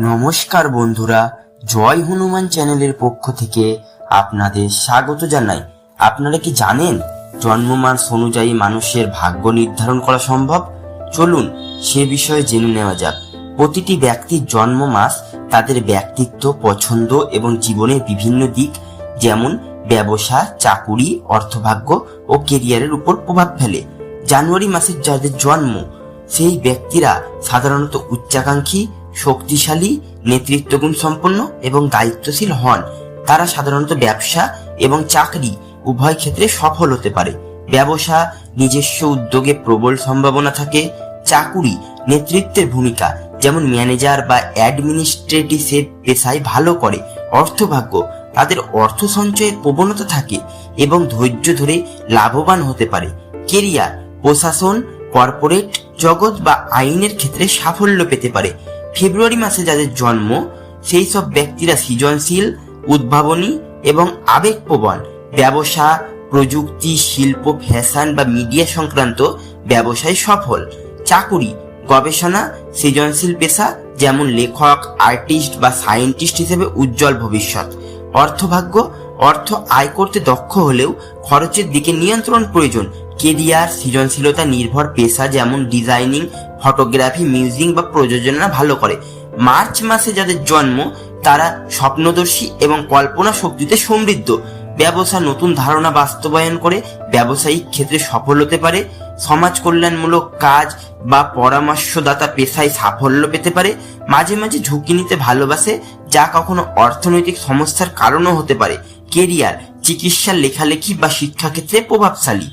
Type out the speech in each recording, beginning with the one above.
নমস্কার বন্ধুরা, জয় হনুমান চ্যানেলের পক্ষ থেকে আপনাদের স্বাগত জানাই। আপনারা কি জানেন জন্ম মাস অনুযায়ী মানুষের ভাগ্য নির্ধারণ করা সম্ভব? চলুন সে বিষয়ে জেনে নেওয়া যাক। প্রতিটি ব্যক্তির জন্ম মাস তাদের ব্যক্তিত্ব, পছন্দ এবং জীবনের বিভিন্ন দিক, যেমন ব্যবসা, চাকুরি, অর্থভাগ্য ও কেরিয়ারের উপর প্রভাব ফেলে। জানুয়ারি মাসের যাদের জন্ম, সেই ব্যক্তিরা সাধারণত উচ্চাকাঙ্ক্ষী শক্তিশালী, নেতৃত্বগুণ সম্পন্ন এবং দায়িত্বশীল হন। তারা সাধারণত ব্যবসা এবং চাকরি উভয় ক্ষেত্রে সফল হতে পারে। ব্যবসা, নিজস্ব উদ্যোগে প্রবল সম্ভাবনা থাকে। চাকুরি, নেতৃত্বের ভূমিকা, যেমন ম্যানেজার বা অ্যাডমিনিস্ট্রেটিভ পেশায় ভালো করে। অর্থভাগ্য, তাদের অর্থ সঞ্চয়ের প্রবণতা থাকে এবং ধৈর্য ধরে লাভবান হতে পারে। কেরিয়ার, প্রশাসন, কর্পোরেট জগৎ বা আইনের ক্ষেত্রে সাফল্য পেতে পারে। ফেব্রুয়ারি মাসে যাদের জন্ম, সেই সব ব্যক্তিরা সৃজনশীল, উদ্ভাবনী এবং আবেগপ্রবণ। ব্যবসা, প্রযুক্তি, শিল্প, ফ্যাশন বা মিডিয়া সংক্রান্ত ব্যবসায় সফল। চাকুরি, গবেষণা, সৃজনশীল পেশা যেমন লেখক, আর্টিস্ট বা সায়েন্টিস্ট হিসেবে উজ্জ্বল ভবিষ্যৎ। অর্থভাগ্য, অর্থ আয় করতে দক্ষ হলেও খরচের দিকে নিয়ন্ত্রণ প্রয়োজন। কেরিয়ার সৃজনশীলতা নির্ভর পেশা যেমন ডিজাইনিং, ফটোগ্রাফি মিউজিক বা প্রযোজনা ভালো করে। মার্চ মাসে যাদের জন্ম, তারা স্বপ্নদর্শী এবং কল্পনা শক্তিতে সমৃদ্ধ। ব্যবসা নতুন ধারণা বাস্তবায়ন করে, ব্যবসায়িক ক্ষেত্রে সফল হতে পারে। সমাজ কল্যাণমূলক কাজ বা পরামর্শদাতা পেশায় সাফল্য পেতে পারে। মাঝে মাঝে ঝুঁকি নিতে ভালোবাসে। যা কখনো অর্থনৈতিক সমস্যার কারণও হতে পারে, কেরিয়ার চিকিৎসা লেখালেখি বা শিক্ষাক্ষেত্রে প্রভাবশালী।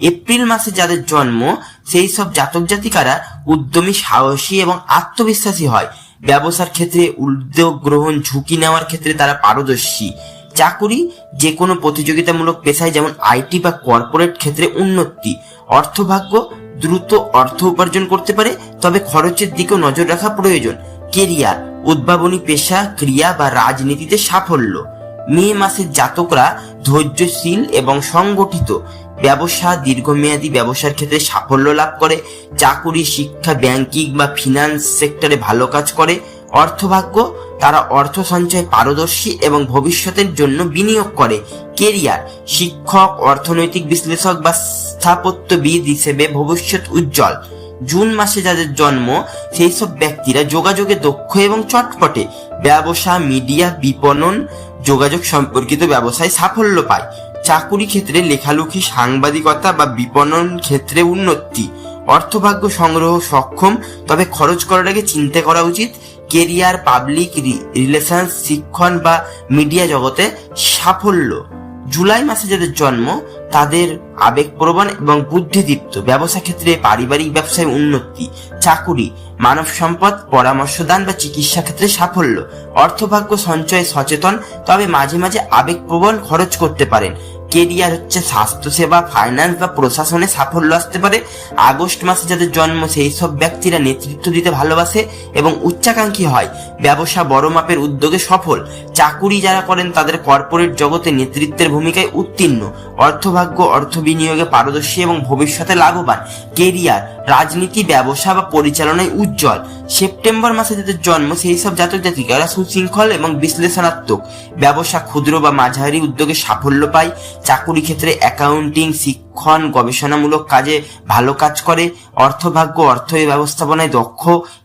এপ্রিল মাসে যাদের জন্ম, সেই সব জাতক জাতিকারা উদ্যমী, সাহসী এবং আত্মবিশ্বাসী হয়। ব্যবসার ক্ষেত্রে উদ্যোগ গ্রহণ, ঝুঁকি নেওয়ার ক্ষেত্রে তারা পারদর্শী। চাকুরি যে কোনো প্রতিযোগিতামূলক পেশায় যেমন আইটি বা কর্পোরেট ক্ষেত্রে উন্নতি। অর্থভাগ্য দ্রুত অর্থ উপার্জন করতে পারে, তবে খরচের দিকেও নজর রাখা প্রয়োজন। কেরিয়ার উদ্ভাবনী পেশা, ক্রিয়া বা রাজনীতিতে সাফল্য। মে মাসের জাতকরা ধৈর্যশীল এবং সংগঠিত। ব্যবসা, দীর্ঘমেয়াদী ব্যবসার ক্ষেত্রে সাফল্য লাভ করে। চাকুরি, শিক্ষা, ব্যাংকিং বা ফিনান্স সেক্টরে ভালো কাজ করে। অর্থভাগ্য, তারা অর্থ সঞ্চয় পারদর্শী এবং ভবিষ্যতের জন্য বিনিয়োগ করে। কেরিয়ার, শিক্ষক, অর্থনৈতিক বিশ্লেষক বা স্থাপত্যবিদ হিসেবে ভবিষ্যৎ উজ্জ্বল। জুন মাসে যাদের জন্ম, সেই সব ব্যক্তিরা যোগাযোগে দক্ষ এবং চটপটে ব্যবসা, মিডিয়া, বিপণন, যোগাযোগ সম্পর্কিত ব্যবসায় সাফল্য পায়। চাকুরি ক্ষেত্রে লেখালেখি, সাংবাদিকতা বা বিপণন ক্ষেত্রে উন্নতি। অর্থভাগ্য সংগ্রহ সক্ষম, তবে খরচ করার আগে চিন্তা করা উচিত, কেরিয়ার, পাবলিক রিলেশন শিক্ষণ বা মিডিয়া জগতে সাফল্য। জুলাই মাসে যাদের জন্ম তাদের আবেগপ্রবণ এবং বুদ্ধিদীপ্ত ব্যবসা ক্ষেত্রে পারিবারিক ব্যবসায় উন্নতি, চাকুরি, মানব সম্পদ, পরামর্শদান বা চিকিৎসা ক্ষেত্রে সাফল্য, অর্থভাগ্য সঞ্চয়ে সচেতন, তবে মাঝে মাঝে আবেগপ্রবণ খরচ করতে পারেন। কেরিয়ার হচ্ছে স্বাস্থ্যসেবা ফাইন্যান্স বা প্রশাসনে সাফল্য আসতে পারে। আগস্ট মাসে যাদের জন্ম, সেই সব ব্যক্তিরা নেতৃত্ব দিতে ভালোবাসে এবং উচ্চাকাঙ্ক্ষী হয়। ব্যবসা বড় মাপের উদ্যোগে সফল। চাকুরি যারা করেন, তাদের কর্পোরেট জগতে নেতৃত্বের ভূমিকায় উত্তীর্ণ। অর্থভাগ্য, অর্থ বিনিয়োগে পারদর্শী এবং ভবিষ্যতে লাভবান। কেরিয়ার, রাজনীতি, ব্যবসা বা পরিচালনায় উজ্জ্বল। সেপ্টেম্বর মাসে যাদের জন্ম, সেই সব জাতক জাতিকারা সুশৃঙ্খল এবং বিশ্লেষণাত্মক। ব্যবসা, ক্ষুদ্র বা মাঝারি উদ্যোগে সাফল্য পায়। চাকুরি ক্ষেত্রে অ্যাকাউন্টিং শিক্ষণ গবেষণামূলক কাজে ভালো কাজ করে, অর্থভাগ্য অর্থ ব্যবস্থাপনায় দক্ষ,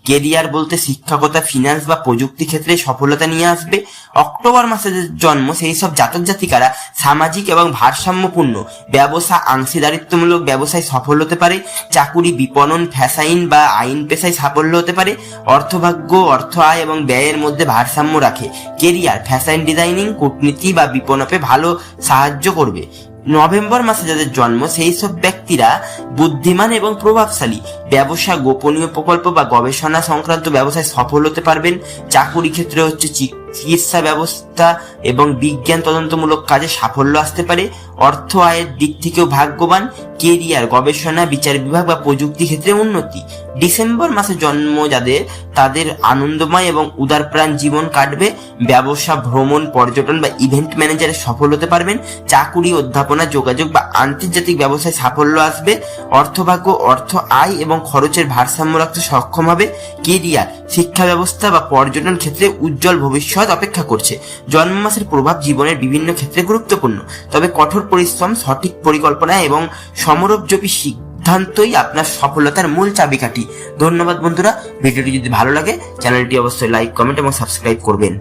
কেরিয়ার বলতে শিক্ষকতা ফিনান্স বা প্রযুক্তি ক্ষেত্রে সফলতা নিয়ে আসবে। অক্টোবর মাসে জন্ম, সেই সব জাতক জাতিকারা সামাজিক এবং ভারসাম্যপূর্ণ, ব্যবসা অংশীদারিত্বমূলক ব্যবসায় সফল হতে পারে, চাকুরি বিপণন, ফ্যাশাইন বা আইন পেশায় সাফল্য হতে পারে, অর্থভাগ্য, অর্থ আয় এবং ব্যয়ের মধ্যে ভারসাম্য রাখে। কেরিয়ার ফ্যাশন ডিজাইনিং, কূটনীতি বা বিপণপে ভালো সাহায্য করবে। নভেম্বর মাসে যাদের জন্ম, সেই সব ব্যক্তিরা বুদ্ধিমান এবং প্রভাবশালী। ব্যবসা, গোপনীয় প্রকল্প বা গবেষণা সংক্রান্ত ব্যবসায় সফল হতে পারবেন। চাকুরি ক্ষেত্রে হচ্ছে চিকিৎসা ব্যবস্থা এবং বিজ্ঞান তদন্তমূলক কাজে সাফল্য আসতে পারে। অর্থ আয়ের দিক থেকেও ভাগ্যবান। কেরিয়ার, গবেষণা, বিচার বিভাগ বা প্রযুক্তি ক্ষেত্রে উন্নতি। ডিসেম্বর মাসে জন্ম যাদের, তাদের আনন্দময় এবং উদারপ্রাণ জীবন কাটবে। ব্যবসা, ভ্রমণ, পর্যটন বা ইভেন্ট ম্যানেজারে সফল হতে পারবেন। চাকুরি, অধ্যাপনা, যোগাযোগ বা আন্তর্জাতিক ব্যবসায় সাফল্য আসবে। অর্থভাগ্য, অর্থ আয় এবং খরচের ভারসাম্য রাখতে সক্ষম হবে। কেরিয়ার শিক্ষা ব্যবস্থা বা পর্যটন ক্ষেত্রে উজ্জ্বল ভবিষ্যৎ অপেক্ষা করছে। জন্ম মাসের প্রভাব জীবনের বিভিন্ন ক্ষেত্রে গুরুত্বপূর্ণ। তবে কঠোর পরিশ্রম, সঠিক পরিকল্পনা এবং সমরোপযোগী সিদ্ধান্তই আপনার সফলতার মূল চাবিকাঠি। ধন্যবাদ বন্ধুরা। ভিডিওটি যদি ভালো লাগে, চ্যানেলটি অবশ্যই লাইক কমেন্ট এবং সাবস্ক্রাইব করবেন।